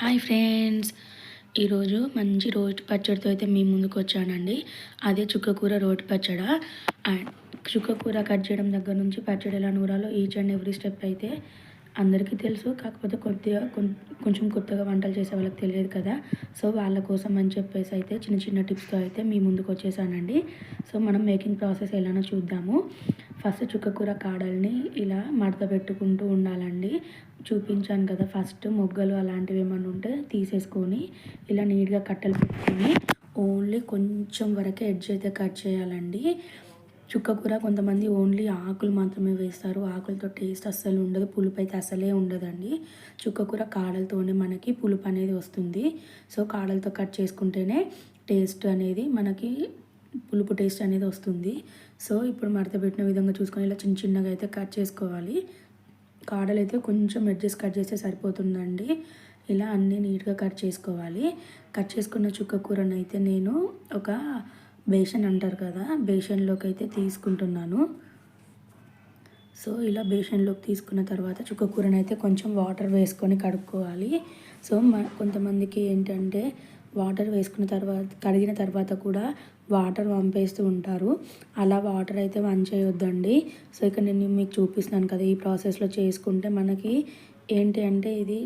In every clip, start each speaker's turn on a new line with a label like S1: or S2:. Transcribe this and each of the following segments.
S1: Hi friends ఈరోజు మంచి రోటి పచ్చడితో అయితే మీ ముందుకు వచ్చానండి. అదే చుక్కకూర రోటి పచ్చడ. అండ్ చుక్కకూర కట్ చేయడం దగ్గర నుంచి పచ్చడి ఎలా నూరాలో ఈచ్ అండ్ ఎవ్రీ స్టెప్ అయితే అందరికీ తెలుసు. కాకపోతే కొద్దిగా కొంచెం కొత్తగా వంటలు చేసే వాళ్ళకి తెలియదు కదా. సో వాళ్ళ కోసం అని చెప్పేసి అయితే చిన్న చిన్న టిప్స్తో అయితే మీ ముందుకు వచ్చేసానండి. సో మనం మేకింగ్ ప్రాసెస్ ఎలానో చూద్దాము. ఫస్ట్ చుక్కకూర కాడల్ని ఇలా మడత పెట్టుకుంటూ ఉండాలండి. చూపించాను కదా ఫస్ట్ మొగ్గలు అలాంటివి ఏమైనా ఉంటే తీసేసుకొని ఇలా నీట్గా కట్టలు పెట్టుకొని ఓన్లీ కొంచెం వరకే ఎడ్జ్ అయితే కట్ చేయాలండి. చుక్కకూర కొంతమంది ఓన్లీ ఆకులు మాత్రమే వేస్తారు. ఆకులతో టేస్ట్ అస్సలు ఉండదు. పులుపు అయితే అసలే ఉండదండి. చుక్కకూర కాడలతోనే మనకి పులుపు అనేది వస్తుంది. సో కాడలతో కట్ చేసుకుంటేనే టేస్ట్ అనేది మనకి పులుపు టేస్ట్ అనేది వస్తుంది. సో ఇప్పుడు మడత పెట్టిన విధంగా చూసుకొని ఇలా చిన్న చిన్నగా అయితే కట్ చేసుకోవాలి. కాడలు అయితే కొంచెం అడ్జస్ట్ కట్ చేస్తే సరిపోతుందండి. ఇలా అన్నీ నీట్గా కట్ చేసుకోవాలి. కట్ చేసుకున్న చుక్క కూరను అయితే నేను ఒక బేషన్ అంటారు కదా బేషన్లోకి అయితే తీసుకుంటున్నాను. సో ఇలా బేషన్లోకి తీసుకున్న తర్వాత చుక్క కూరను అయితే కొంచెం వాటర్ వేసుకొని కడుక్కోవాలి. సో కొంతమందికి ఏంటంటే వాటర్ వేసుకున్న తర్వాత కడిగిన తర్వాత కూడా వాటర్ వంపేస్తూ ఉంటారు. అలా వాటర్ అయితే వంచేయొద్దండి సో ఇక్కడ నేను మీకు చూపిస్తున్నాను కదా ఈ ప్రాసెస్లో చేసుకుంటే మనకి ఏంటి అంటే ఇది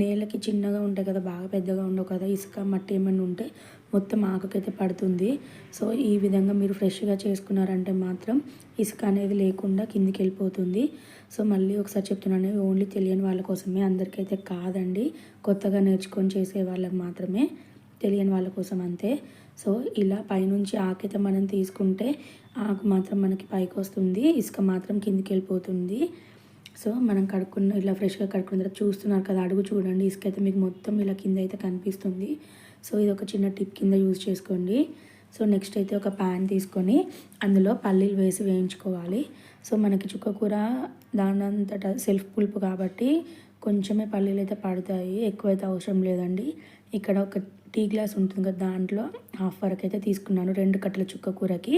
S1: నేలకి చిన్నగా ఉంటాయి కదా బాగా పెద్దగా ఉండవు కదా ఇసుక మట్టి ఏమైనా ఉంటే మొత్తం ఆకుకైతే పడుతుంది. సో ఈ విధంగా మీరు ఫ్రెష్గా చేసుకున్నారంటే మాత్రం ఇసుక అనేది లేకుండా కిందికి వెళ్ళిపోతుంది. సో మళ్ళీ ఒకసారి చెప్తున్నాను ఓన్లీ తెలియని వాళ్ళ కోసమే అందరికైతే కాదండి. కొత్తగా నేర్చుకొని చేసే వాళ్ళకి మాత్రమే తెలియని వాళ్ళ కోసం అంతే. సో ఇలా పైనుంచి ఆకైతే మనం తీసుకుంటే ఆకు మాత్రం మనకి పైకి వస్తుంది ఇసుక మాత్రం కిందికి వెళ్ళిపోతుంది సో మనం కడుక్కున్న ఇలా ఫ్రెష్గా కడుక్కున్న తర్వాత చూస్తున్నారు కదా అడుగు చూడండి ఇసుక అయితే మీకు మొత్తం ఇలా కింద అయితే కనిపిస్తుంది. సో ఇది ఒక చిన్న టిప్ కింద యూజ్ చేసుకోండి. సో నెక్స్ట్ అయితే ఒక ప్యాన్ తీసుకొని అందులో పల్లీలు వేసి వేయించుకోవాలి. సో మనకి చుక్క కూర దానంతట సెల్ఫ్ పులుపు కాబట్టి కొంచెమే పల్లీలు అయితే పడతాయి ఎక్కువైతే అవసరం లేదండి. ఇక్కడ ఒక టీ గ్లాస్ ఉంటుంది కదా దాంట్లో హాఫ్ వరకు అయితే తీసుకున్నాను. రెండు కట్టల చుక్క కూరకి.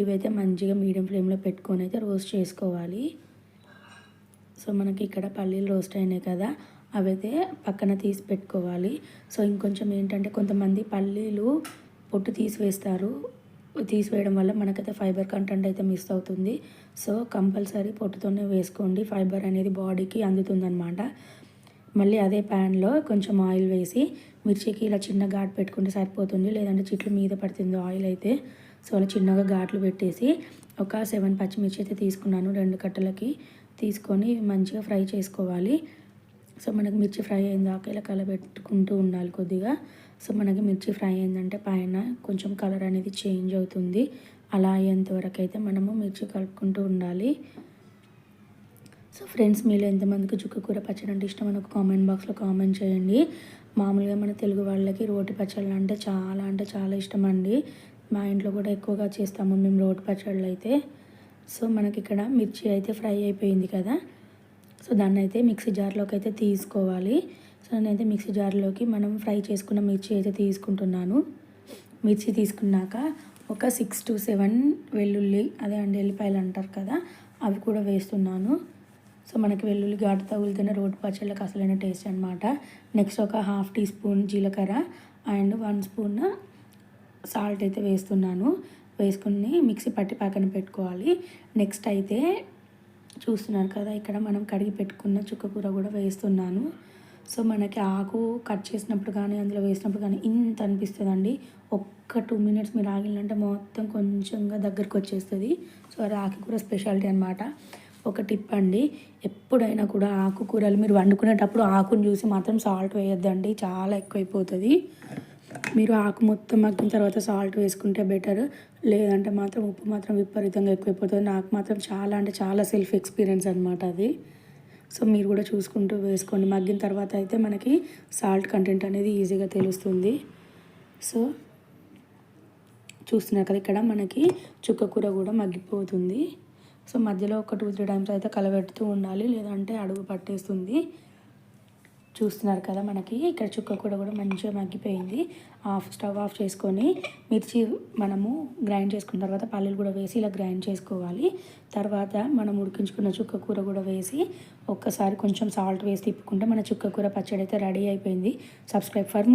S1: ఇవైతే మంచిగా మీడియం ఫ్లేమ్లో పెట్టుకొని అయితే రోస్ట్ చేసుకోవాలి. సో మనకి ఇక్కడ పల్లీలు రోస్ట్ అయినాయి కదా అవైతే పక్కన తీసి పెట్టుకోవాలి. సో ఇంకొంచెం ఏంటంటే కొంతమంది పల్లీలు పొట్టు తీసివేస్తారు తీసివేయడం వల్ల మనకైతే ఫైబర్ కంటెంట్ అయితే మిస్ అవుతుంది. సో కంపల్సరీ పొట్టుతోనే వేసుకోండి. ఫైబర్ అనేది బాడీకి అందుతుందన్నమాట. మళ్ళీ అదే ప్యాన్లో కొంచెం ఆయిల్ వేసి మిర్చికి ఇలా చిన్న ఘాట్ పెట్టుకుంటే సరిపోతుంది లేదంటే చిట్లు మీద పడుతుంది ఆయిల్ అయితే. సో అలా చిన్నగా ఘాట్లు పెట్టేసి ఒక సెవెన్ పచ్చిమిర్చి అయితే తీసుకున్నాను రెండు కట్టలకి. తీసుకొని మంచిగా ఫ్రై చేసుకోవాలి. సో మనకి మిర్చి ఫ్రై అయిన దాకా ఇలా కలబెట్టుకుంటూ ఉండాలి కొద్దిగా. సో మనకి మిర్చి ఫ్రై అయిందంటే పైన కొంచెం కలర్ అనేది చేంజ్ అవుతుంది. అలా అయ్యేంత వరకు అయితే మనము మిర్చి కలుపుకుంటూ ఉండాలి. సో ఫ్రెండ్స్ మీరు ఎంతమందికి చుక్క కూర పచ్చడి అంటే ఇష్టం అని ఒక కామెంట్ బాక్స్లో కామెంట్ చేయండి. మామూలుగా మన తెలుగు వాళ్ళకి రోటి పచ్చళ్ళు అంటే చాలా అంటే చాలా ఇష్టం అండి. మా ఇంట్లో కూడా ఎక్కువగా చేస్తాము మేము రోటి పచ్చళ్ళు అయితే. సో మనకి ఇక్కడ మిర్చి అయితే ఫ్రై అయిపోయింది కదా. సో దాన్ని అయితే మిక్సీ జార్లోకి అయితే తీసుకోవాలి. సో నేనైతే మిక్సీ జార్లోకి మనం ఫ్రై చేసుకున్న మిర్చి అయితే తీసుకుంటున్నాను. మిర్చి తీసుకున్నాక ఒక సిక్స్ టు సెవెన్ వెల్లుల్లి అదే అండి ఎల్లిపాయలు అంటారు కదా అవి కూడా వేస్తున్నాను. సో మనకి వెల్లుల్లి ఘాటు తగులుతున్న రోడ్డు పచ్చళ్ళకి అసలైన టేస్ట్ అనమాట నెక్స్ట్ ఒక హాఫ్ టీ స్పూన్ జీలకర్ర అండ్ వన్ స్పూన్ సాల్ట్ అయితే వేస్తున్నాను. వేసుకుని మిక్సీ పట్టి పక్కన పెట్టుకోవాలి. నెక్స్ట్ అయితే చూస్తున్నారు కదా ఇక్కడ మనం కడిగి పెట్టుకున్న చుక్కకూర కూడా వేస్తున్నాను. సో మనకి ఆకు కట్ చేసినప్పుడు కానీ అందులో వేసినప్పుడు కానీ ఇంత అనిపిస్తుందండి. ఒక్క టూ మినిట్స్ మీరు ఆగిలంటే మొత్తం కొంచెంగా దగ్గరకు వచ్చేస్తుంది. సో అది ఆకుకూర స్పెషాలిటీ అనమాట ఒక టిప్ అండి. ఎప్పుడైనా కూడా ఆకుకూరలు మీరు వండుకునేటప్పుడు ఆకును చూసి మాత్రం సాల్ట్ వేయొద్దండి. చాలా ఎక్కువైపోతుంది. మీరు ఆకు మొత్తం మగ్గిన తర్వాత సాల్ట్ వేసుకుంటే బెటర్. లేదంటే మాత్రం ఉప్పు మాత్రం విపరీతంగా ఎక్కువైపోతుంది. నాకు మాత్రం చాలా అంటే చాలా సెల్ఫ్ ఎక్స్పీరియన్స్ అనమాట అది. సో మీరు కూడా చూసుకుంటూ వేసుకోండి. మగ్గిన తర్వాత అయితే మనకి సాల్ట్ కంటెంట్ అనేది ఈజీగా తెలుస్తుంది. సో చూస్తున్నారు కదా ఇక్కడ మనకి చుక్క కూర కూడా మగ్గిపోతుంది. సో మధ్యలో ఒక టూ త్రీ టైమ్స్ అయితే కలబెడుతూ ఉండాలి. లేదంటే అడుగు పట్టేస్తుంది. చూస్తున్నారు కదా మనకి ఇక్కడ చుక్క కూర కూడా మంచిగా మగ్గిపోయింది. ఆఫ్ స్టవ్ ఆఫ్ చేసుకొని మిర్చి మనము గ్రైండ్ చేసుకున్న తర్వాత పల్లీలు కూడా వేసి ఇలా గ్రైండ్ చేసుకోవాలి. తర్వాత మనం ఉడికించుకున్న చుక్క కూర కూడా వేసి ఒక్కసారి కొంచెం సాల్ట్ వేసి తిప్పుకుంటే మన చుక్క కూర పచ్చడి అయితే రెడీ అయిపోయింది. Subscribe for